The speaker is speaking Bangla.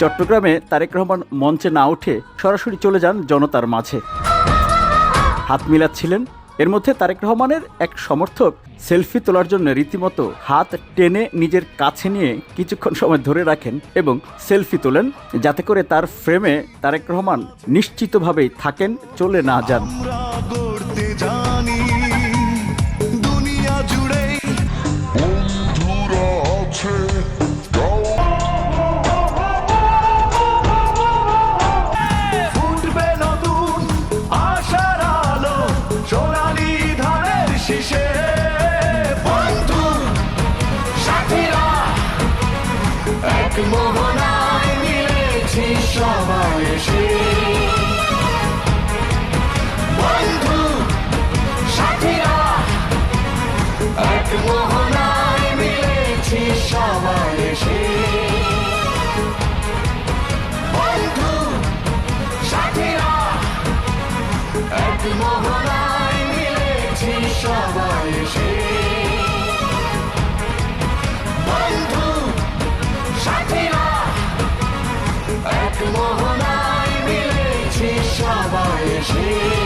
চট্টগ্রামে তারেক রহমান মঞ্চে না উঠে সরাসরি চলে যান জনতার মাঝে। হাত মিলাচ্ছিলেন। এর মধ্যে তারেক রহমানের এক সমর্থক সেলফি তোলার জন্য রীতিমতো হাত টেনে নিজের কাছে নিয়ে কিছুক্ষণ সময় ধরে রাখেন এবং সেলফি তোলেন, যাতে করে তার ফ্রেমে তারেক রহমান নিশ্চিতভাবেই থাকেন, চলে না যান। সোনালি ধানের শীষে। বন্ধু, সাথীরা, এক মোহনায় মিলেছি সবাই এসে। বন্ধু, সাথীরা, এক মোহনায় মিলেছি সবাই এসে। বন্ধু, সাথীরা, এক মিলেছি এসে বন্ধু সাথীরা এক মোহনায় মিলেছি সবাই এসে।